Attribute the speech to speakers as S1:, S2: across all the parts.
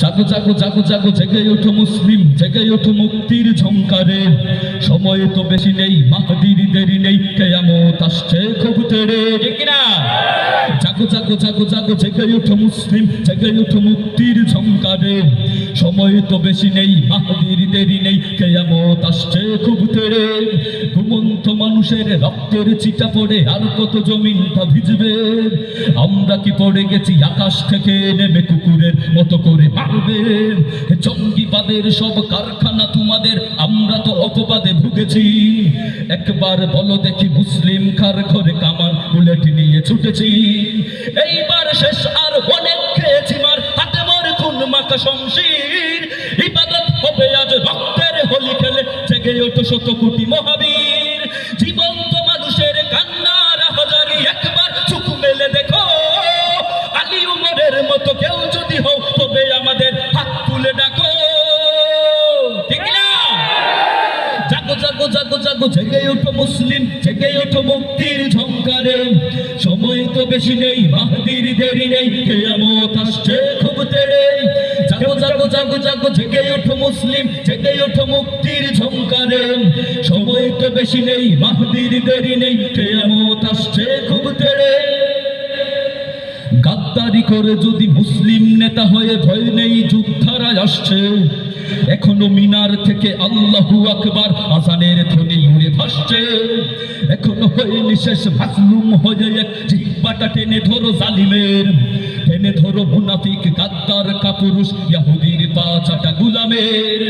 S1: জাগো জাগো জাগো জাগো, জেগে ওঠো মুসলিম, জেগে ওঠো মুক্তির ঝংকারে। সময় তো বেশি নেই মাহদির দেরি নেই, কেয়ামত আসছে খুব তেড়ে ঠিক না জাগো জাগো জাগো জাগো, জেগে ওঠো মুসলিম, জেগে ওঠো মুক্তির ঝংকারে। সময় তো বেশি নেই মাহদির দেরি নেই, কেয়ামত আসছে খুব তেড়ে ঘুমন্ত মানুষের রক্তের চিটা পড়ে আর কত জমিনটা ভিজবে। আমরা কি পড়ে গেছি আকাশ থেকে নেমে কুকুরের মতো করে মারবে। জঙ্গিবাদের সব কারখানা তোমাদের, আমরা তো অপবাদে ভুগেছি। একবার বলো দেখি মুসলিম কার ঘরে কামান, বুলেট নিয়ে ছুটেছি। এইবার শেষ আর অনেক খেয়েছি মার, হাতে মর খুন মাখা শমশির জেগে ওঠো শত কোটি মহাবীর। জীবন্ত মানুষের কান্নার হাজারি একবার চোখ মেলে দেখো। আলী উমরের মতো কেউ যদি হও, তবে আমাদের হাত তুলে ডাকো। সময় তো বেশি নেই মাহদির দেরি নেই, কেয়ামত আসছে। মুসলিম জেগে ওঠো মুক্তির ঝংকারে। সময় তো বেশি নেই, মাহদির দেরি নেই, কেয়ামত আসছে খুব তেড়ে গাদ্দারি করে যদি মুসলিম নেতা হয়ে ভয় নেই, যুদ্ধারা আসছে। এখনও মিনার থেকে আল্লাহু আকবার আজানের ধ্বনি উড়ে ভাসছে। এখনও হয়নি শেষ মাসলুম হয়ে এক জিব্বাটা টেনে ধরো জালিমের। টেনে ধরো মুনাফিক, গাদ্দার, কাপুরুষ, ইয়াহুদির পা চাটা গুলামের।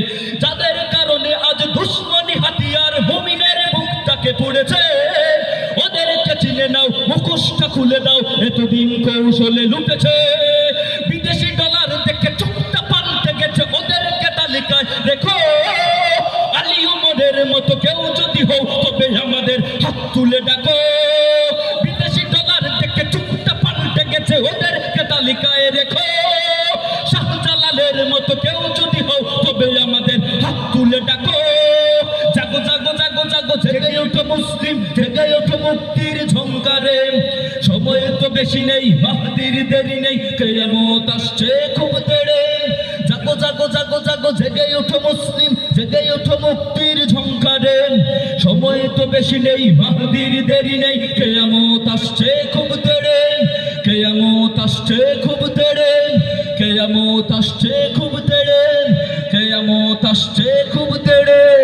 S1: যাদের কারণে আজ দুশ্মনী হাতিয়ার মুমিনের বুকটাকে পড়েছে, ওদেরকে চিনে নাও, মুখোশটা খুলে দাও, এতদিন কৌশলে লুটেছে। বিদেশি ডলার দেখে চোখটা পাল্টে গেছে, ওদেরকে তালিকায় রেখো। আলী উমরের মতো কেউ যদি হও, তবে আমাদের হাত তুলে ডাকো। রেখো। শাহজালালের মতো কেউ যদি হও, তবে আমাদের হাত তুলে ডাকো। জাগো জাগো জাগো জাগো, জেগে ওঠো মুসলিম, জেগে ওঠো মুক্তির ঝংকারে সময় তো বেশি নেই, মাহদির দেরি নেই, কেয়ামত আসছে খুব তেড়ে জাগো জাগো জাগো জাগো, জেগে ওঠো মুসলিম, জেগে ওঠো মুক্তির ঝংকারে সময় তো বেশি নেই, মাহদির দেরি নেই, কেয়ামত আসছে খুব তেড়ে কেয়ামত আসছে খুব কেয়ামত আসছে খুব তেড়ে কেয়ামত আসছে খুব তেড়ে।